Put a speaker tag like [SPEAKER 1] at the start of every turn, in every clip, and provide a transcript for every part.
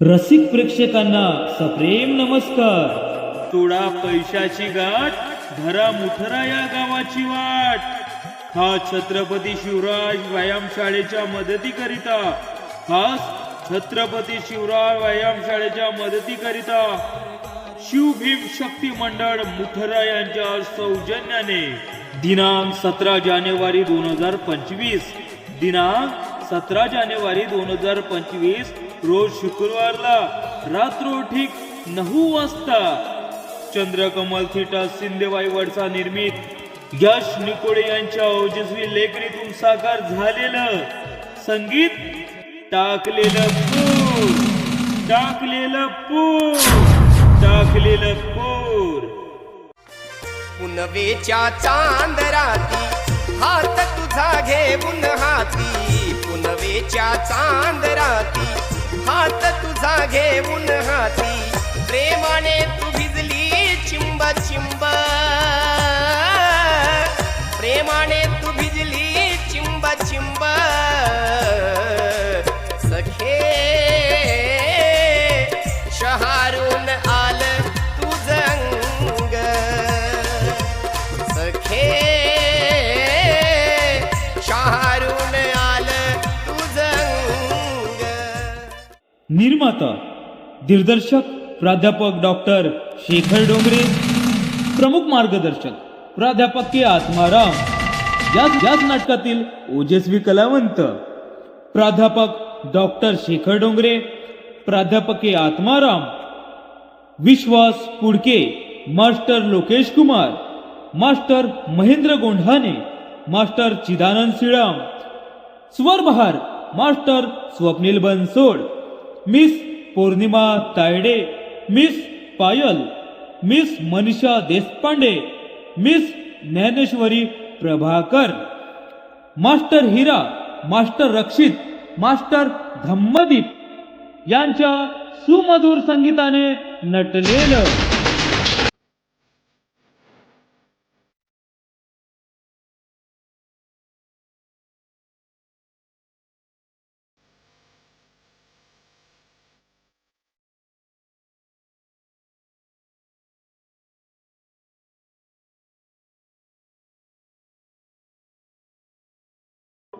[SPEAKER 1] रसिक प्रेक्षकांना सप्रेम नमस्कार.
[SPEAKER 2] तोडा पैशाची गाठ धरा मुठरा या गावाची वाट. हा छत्रपती शिवराज व्यायामशाळेच्या मदतीकरिता खास छत्रपती शिवराज व्यायामशाळेच्या मदतीकरिता शिवभीम शक्ती मंडळ मुठरा यांच्या सौजन्याने दिनांक सतरा जानेवारी दोन हजार पंचवीस. दिनांक सतरा जानेवारी दोन हजार पंचवीस रोज शुक्रवारला रात्र ठीक नऊ वाजता चंद्रकमल थिटा सिंदेवाई वडसा निर्मित यश निकोडे यांच्या ओजस्वी लेखणीतून साकार झालेलं संगीत टाकलेलं पूर टाकलेलं पूर टाकलेलं पूर.
[SPEAKER 3] पुनवेच्या चांदराती हात तुझा घेऊन हाती. पुनवेच्या चांदराती प्रेमाने तू भिजली चिंब चिंब. प्रेमाने तू भिजली चिंब चिंब. सखे शहारून आल तुझं सखे शहारून आल तुझं
[SPEAKER 1] निर्माता दिग्दर्शक प्राध्यापक डॉक्टर शेखर डोंगरे प्रमुख मार्गदर्शक प्राध्यापक के आत्माराम याच याच नाटकातील ओजस्वी कलावंत प्राध्यापक डॉक्टर शेखर डोंगरे प्राध्यापक K Atmaram Vishwas Pudke master Lokesh Kumar master Mahendra Gondhane master Chidanand Shriram Swarbahar master Swapnil Bansod miss Purnima Tayde miss Payal miss Manisha Deshpande miss Dnyaneshwari Prabhakar master Hira master Rakshit master Dhammadeep यांच्या सुमधुर संगीताने नटलेलं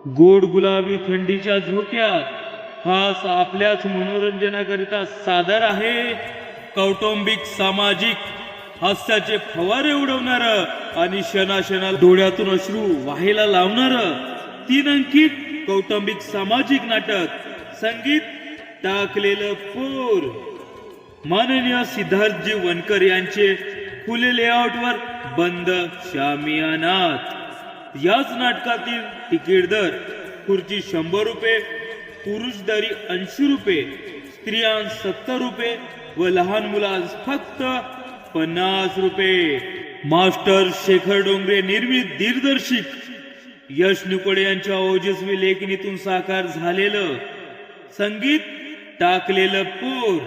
[SPEAKER 2] गोड गुलाबी थंडीच्या झोक्यात. हाच आपल्याच मनोरंजनाकरिता सादर आहे. कौटुंबिक सामाजिक हास्याचे फवारे उडवणार आणि शनाशना डोळ्यातून अश्रू व्हायला लावणार. तीन अंकित कौटुंबिक सामाजिक नाटक संगीत टाकलेलं पोर. माननीय सिद्धार्थजी वनकर यांचे फुले लेआउटवर बंद शामियानात याच नाटकातील तिकीट दर खुर्ची शंभर रुपये पुरुष दरी ऐंशी रुपये स्त्रियांस सत्तर रुपये व लहान मुलांस फक्त पन्नास रुपये. मास्टर शेखर डोंगरे निर्मित दिग्दर्शिक यश निकोडे यांच्या ओजस्वी लेखणीतून साकार झालेलं संगीत टाकलेलं पूर.